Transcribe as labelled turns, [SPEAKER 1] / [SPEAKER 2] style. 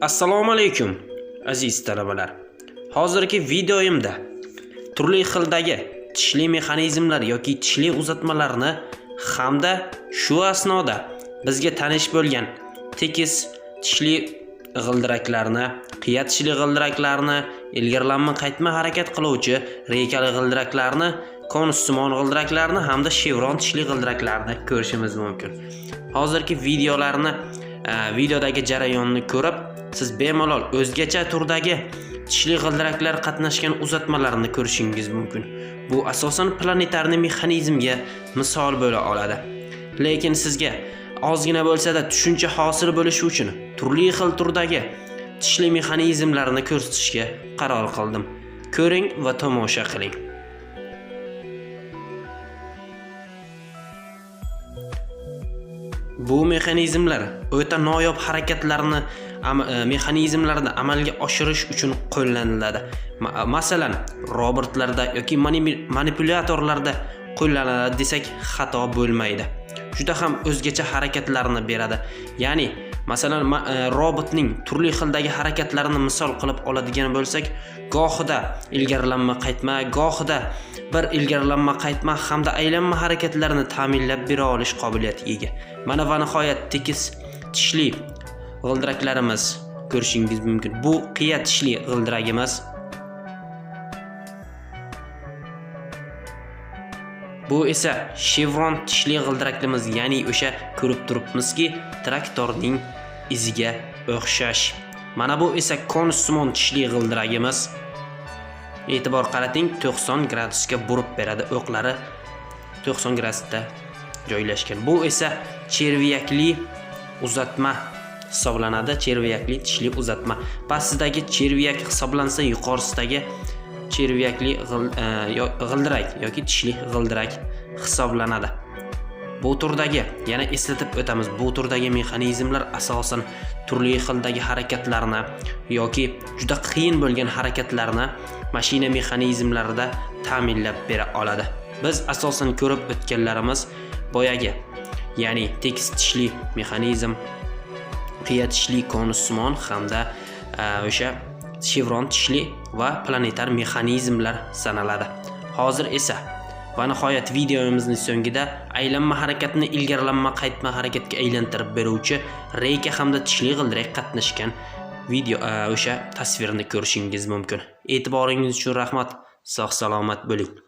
[SPEAKER 1] Assalomu alaykum aziz talabalar. Hozirgi videoyimda turli xildagi tishli mexanizmlar yoki tishli uzatmalarni hamda shu asnoda bizga tanish bo'lgan tekis tishli g'ildiraklarni, qiya tishli g'ildiraklarni, ilgarilanma qaytma harakat qiluvchi rekali g'ildiraklarni, konussimon g'ildiraklarni hamda chevron tishli g'ildiraklarni ko'rishimiz mumkin. Hozirgi videolarni Э, videodagi jarayonni ko'rib, siz bemalol o'zgacha turdagi tishli g'ildiraklar qatnashgan uzatmalarni ko'rishingiz mumkin. Bu asosan planetarniy mexanizmga misol bo'la oladi. Lekin sizga ozgina bo'lsa-da tushuncha hosil bo'lishi uchun turli xil turdagi tishli mexanizmlarni ko'rsatishga qaror qildim. Ko'ring va tomosha qiling. Bu mexanizmlar o'ta noyob harakatlarni am- e, mexanizmlarni amalga oshirish uchun qo'llaniladi. Ma- e, Masalan, robotlarda yoki manipulyatorlarda qo'llaniladi desak xato bo'lmaydi. Juda ham o'zgacha harakatlarni beradi. Ya'ni, masalan, ma- e, robotning turli xildagi harakatlarini misol qilib oladigan bo'lsak, gohida ilgarilanma qaytma, gohida bir ilgarilanma qaytma hamda aylanma harakatlarini ta'minlab bera olish qobiliyatiga ega. Mana va nihoyat tekis tishli g'ildiraklarimiz ko'rishingiz mumkin. Bu qiya tishli g'ildiragimiz. Bu esa chevron tishli g'ildiraklarimiz, ya'ni o'sha ko'rib turibmizki, traktorning iziga o'xshash. Mana bu esa konussimon tishli g'ildiragimiz. E'tibor qarating, 90 gradusga burib beradi o'qlari 90 gradusda joylashgan. Bu esa cherviyakli uzatma hisoblanadi. Cherviyakli tishli uzatma. Pastidagi cherviyak hisoblansa, yuqorisidagi cherviyakli e, g'ildirak yoki tishli g'ildirak hisoblanadi. Bu turdagi, yana eslatib o'tamiz, bu turdagi mexanizmlar asosan turli xildagi harakatlarni yoki juda qiyin bo'lgan harakatlarni mashina mexanizmlarida ta'minlab bera oladi. Biz asosan ko'rib o'tganlarimiz boyagi, ya'ni tekis tishli mexanizm, qiya tishli konussimon hamda e, o'sha chevron tishli va planetar mexanizmlar sanaladi. Hozir esa va nihoyat videomizning so'ngida aylanma harakatni ilgarilanma qaytma harakatga aylantirib beruvchi reyka hamda tishli g'ildirak qatnashgan video o'sha tasvirni ko'rishingiz mumkin. E'tiboringiz uchun rahmat. Sog' salomat bo'ling.